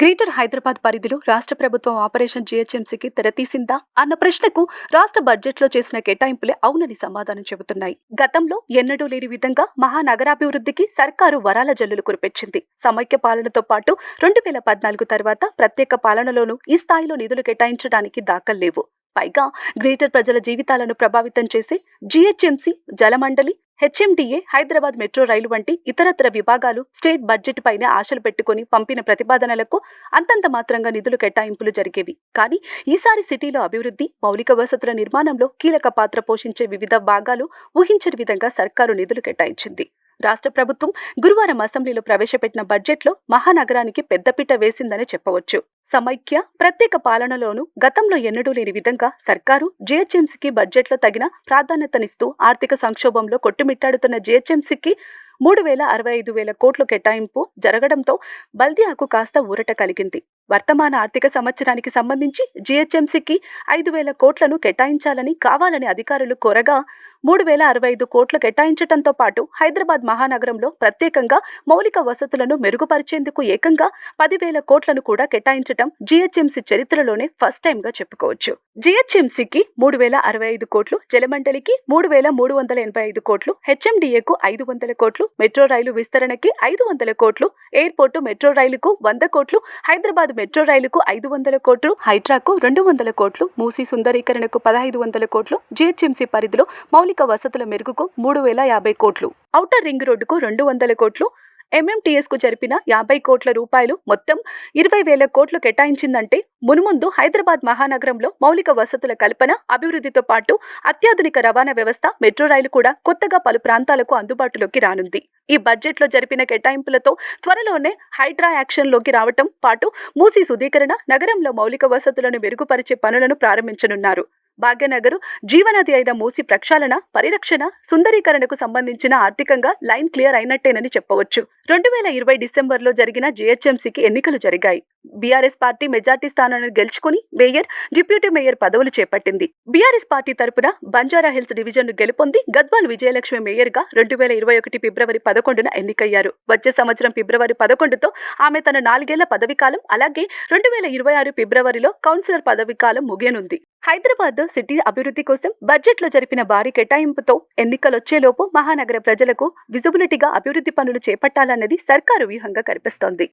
Greater Hyderabad పరిధిలో రాష్ట్ర ప్రభుత్వం ఆపరేషన్ జీహెచ్ఎంసీకి తెరతీసిందా అన్న ప్రశ్నకు రాష్ట్ర బడ్జెట్లో చేసిన కేటాయింపులే అవునని సమాధానం చెబుతున్నాయి. గతంలో ఎన్నడూ లేని విధంగా మహానగరాభివృద్ధికి సర్కారు వరాల జల్లులు కురిపించింది. సమైక్య పాలనతో పాటు రెండు వేల పద్నాలుగు తర్వాత ప్రత్యేక పాలనలోనూ ఈ స్థాయిలో నిధులు కేటాయించడానికి దాఖలు లేవు. పైగా గ్రేటర్ ప్రజల జీవితాలను ప్రభావితం చేసే జీహెచ్ఎంసీ జలమండలి హెచ్ఎండిఏ హైదరాబాద్ మెట్రో రైలు వంటి ఇతరత్ర విభాగాలు స్టేట్ బడ్జెట్ పైనే ఆశలు పెట్టుకుని పంపిన ప్రతిపాదనలకు అంతంత మాత్రంగా నిధులు కేటాయింపులు జరిగేవి. కానీ ఈసారి సిటీలో అభివృద్ధి మౌలిక వసతుల నిర్మాణంలో కీలక పాత్ర పోషించే వివిధ భాగాలు ఊహించని విధంగా సర్కారు నిధులు కేటాయించింది. రాష్ట్ర ప్రభుత్వం గురువారం అసెంబ్లీలో ప్రవేశపెట్టిన బడ్జెట్లో మహానగరానికి పెద్దపీట వేసిందని చెప్పవచ్చు. సమైక్య ప్రత్యేక పాలనలోనూ గతంలో ఎన్నడూ లేని విధంగా సర్కారు జీహెచ్ఎంసీకి బడ్జెట్లో తగిన ప్రాధాన్యతనిస్తూ ఆర్థిక సంక్షోభంలో కొట్టుమిట్టాడుతున్న జీహెచ్ఎంసీకి మూడు వేల అరవై ఐదు వేల కోట్లు కేటాయింపు జరగడంతో బల్దియాకు కాస్త ఊరట కలిగింది. వర్తమాన ఆర్థిక సంవత్సరానికి సంబంధించి జీహెచ్ఎంసీకి ఐదు వేల కోట్లను కేటాయించాలని కావాలని అధికారులు కోరగా మూడు వేల అరవై ఐదు కోట్లు కేటాయించడంతో పాటు హైదరాబాద్ మహానగరంలో ప్రత్యేకంగా మౌలిక వసతులను మెరుగుపరిచేందుకు ఏకంగా పదివేల కోట్లను కూడా కేటాయించడం జీహెచ్ఎంసీ చరిత్రలోనే ఫస్ట్ టైంగా చెప్పుకోవచ్చు. జీహెచ్ఎంసీకి మూడు వేల అరవై ఐదు కోట్లు జలమండలికి మూడు వేల మూడు వందల ఎనభై ఐదు కోట్లు హెచ్ఎండిఏకు ఐదు వందల కోట్లు మెట్రో రైలు విస్తరణకి ఐదు వందల కోట్లు ఎయిర్పోర్టు మెట్రో రైలుకు వంద కోట్లు హైదరాబాద్ మెట్రో రైలుకు ఐదు వందల కోట్లు హైడ్రాకు రెండు వందల కోట్లు మూసీ సుందరీకరణకు పదహైదు వందల కోట్లు జీహెచ్ఎంసీ పరిధిలో మౌలిక వసతుల మెరుగుకు మూడు వేల యాభై కోట్లు. ఔటర్ రింగ్ రోడ్డుకు రెండు వందల కోట్లు ఎంఎంటీఎస్కు జరిపిన యాభై కోట్ల రూపాయలు మొత్తం ఇరవై వేల కోట్లు కేటాయించిందంటే మునుముందు హైదరాబాద్ మహానగరంలో మౌలిక వసతుల కల్పన అభివృద్ధితో పాటు అత్యాధునిక రవాణా వ్యవస్థ మెట్రో రైలు కూడా కొత్తగా పలు ప్రాంతాలకు అందుబాటులోకి రానుంది. ఈ బడ్జెట్లో జరిపిన కేటాయింపులతో త్వరలోనే హైడ్రా యాక్షన్లోకి రావటం పాటు మూసీ శుద్ధీకరణ నగరంలో మౌలిక వసతులను మెరుగుపరిచే పనులను ప్రారంభించనున్నారు. భాగ్యనగరు జీవనది అయిన మూసి ప్రక్షాళన పరిరక్షణ సుందరీకరణకు సంబంధించిన ఆర్థికంగా లైన్ క్లియర్ అయినట్టేనని చెప్పవచ్చు. రెండు వేల ఇరవై డిసెంబర్లో జరిగిన జీహెచ్ఎంసీకి ఎన్నికలు జరిగాయి. బీఆర్ఎస్ పార్టీ మెజార్టీ స్థానాలను గెలుచుకుని మేయర్ డిప్యూటీ మేయర్ పదవులు చేపట్టింది. బీఆర్ఎస్ పార్టీ తరపున బంజారా హిల్స్ డివిజన్ను గెలుపొంది గద్వాల్ విజయలక్ష్మి మేయర్గా రెండు వేల ఇరవై ఒకటి ఫిబ్రవరి పదకొండున ఎన్నికయ్యారు. వచ్చే సంవత్సరం ఫిబ్రవరి పదకొండుతో ఆమె తన నాలుగేళ్ళ పదవీకాలం అలాగే రెండు వేల ఇరవై ఆరు ఫిబ్రవరిలో కౌన్సిలర్ పదవీకాలం ముగియనుంది. హైదరాబాద్ సిటీ అభివృద్ధి కోసం బడ్జెట్లో జరిపిన భారీ కేటాయింపుతో ఎన్నికలొచ్చేలోపు మహానగర ప్రజలకు విజిబిలిటీగా అభివృద్ధి పనులు చేపట్టాలన్నది సర్కారు వ్యూహంగా కనిపిస్తోంది.